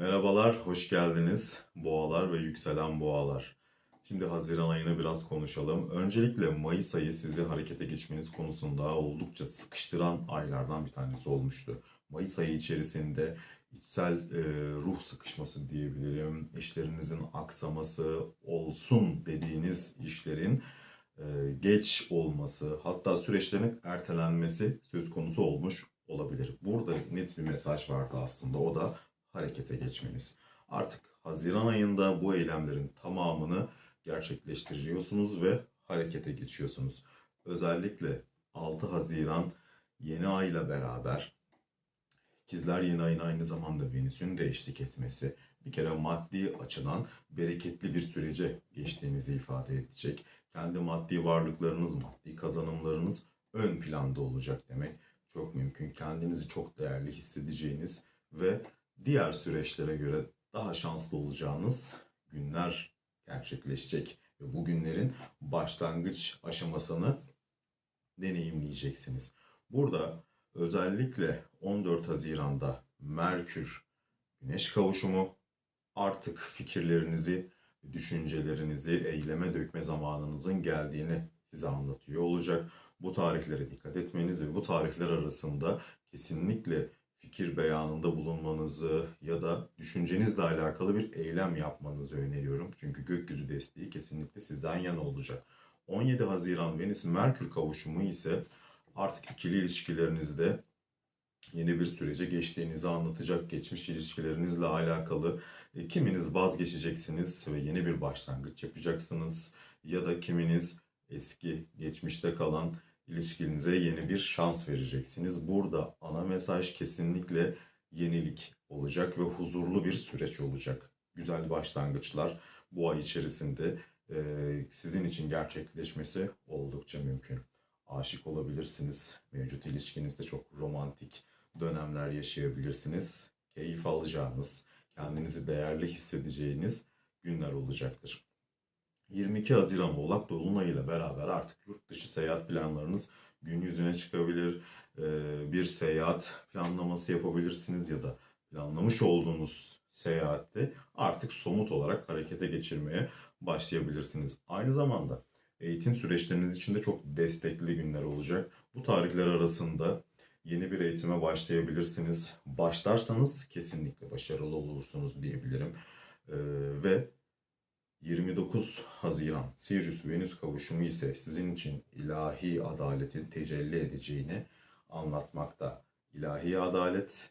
Merhabalar, hoş geldiniz boğalar ve yükselen boğalar. Şimdi Haziran ayını biraz konuşalım. Öncelikle Mayıs ayı sizi harekete geçmeniz konusunda oldukça sıkıştıran aylardan bir tanesi olmuştu. Mayıs ayı içerisinde içsel e, ruh sıkışması diyebilirim. İşlerinizin aksaması olsun dediğiniz işlerin e, geç olması, hatta süreçlerin ertelenmesi söz konusu olmuş olabilir. Burada net bir mesaj vardı aslında. O da harekete geçmeniz. Artık Haziran ayında bu eylemlerin tamamını gerçekleştiriyorsunuz ve harekete geçiyorsunuz. Özellikle 6 Haziran yeni ayla beraber İkizler yeni ayın aynı zamanda Venüs'ün de eşlik etmesi bir kere maddi açıdan bereketli bir sürece geçtiğinizi ifade edecek. Kendi maddi varlıklarınız, maddi kazanımlarınız ön planda olacak demek. Çok mümkün. Kendinizi çok değerli hissedeceğiniz ve diğer süreçlere göre daha şanslı olacağınız günler gerçekleşecek. Ve bu günlerin başlangıç aşamasını deneyimleyeceksiniz. Burada özellikle 14 Haziran'da Merkür Güneş kavuşumu artık fikirlerinizi, düşüncelerinizi eyleme dökme zamanınızın geldiğini size anlatıyor olacak. Bu tarihlere dikkat etmeniz ve bu tarihler arasında kesinlikle fikir beyanında bulunmanızı ya da düşüncenizle alakalı bir eylem yapmanızı öneriyorum. Çünkü gökyüzü desteği kesinlikle sizden yana olacak. 17 Haziran Venüs Merkür kavuşumu ise artık ikili ilişkilerinizde yeni bir sürece geçtiğinizi anlatacak. Geçmiş ilişkilerinizle alakalı e, kiminiz vazgeçeceksiniz ve yeni bir başlangıç yapacaksınız ya da kiminiz eski geçmişte kalan ilişkinize yeni bir şans vereceksiniz. Burada ana mesaj kesinlikle yenilik olacak ve huzurlu bir süreç olacak. Güzel başlangıçlar bu ay içerisinde e, sizin için gerçekleşmesi oldukça mümkün. Aşık olabilirsiniz. Mevcut ilişkinizde çok romantik dönemler yaşayabilirsiniz. Keyif alacağınız, kendinizi değerli hissedeceğiniz günler olacaktır. 22 Haziran Oğlak Dolunay ile beraber artık yurt dışı seyahat planlarınız gün yüzüne çıkabilir. Ee, Bir seyahat planlaması yapabilirsiniz ya da planlamış olduğunuz seyahatte artık somut olarak harekete geçirmeye başlayabilirsiniz. Aynı zamanda eğitim süreçleriniz için de çok destekli günler olacak. Bu tarihler arasında yeni bir eğitime başlayabilirsiniz. Başlarsanız kesinlikle başarılı olursunuz diyebilirim. Ee, ve 29 Haziran Sirius Venüs kavuşumu ise sizin için ilahi adaletin tecelli edeceğini anlatmakta. İlahi adalet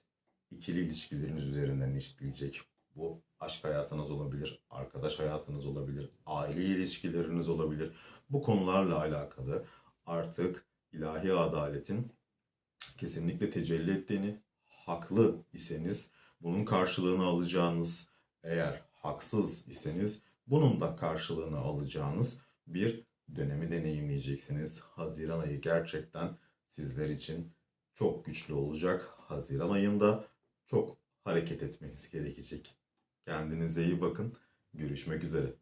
ikili ilişkileriniz üzerinden işleyecek. Bu aşk hayatınız olabilir, arkadaş hayatınız olabilir, aile ilişkileriniz olabilir. Bu konularla alakalı artık ilahi adaletin kesinlikle tecelli ettiğini, haklı iseniz bunun karşılığını alacağınız, eğer haksız iseniz bunun da karşılığını alacağınız bir dönemi deneyimleyeceksiniz. Haziran ayı gerçekten sizler için çok güçlü olacak. Haziran ayında çok hareket etmeniz gerekecek. Kendinize iyi bakın. Görüşmek üzere.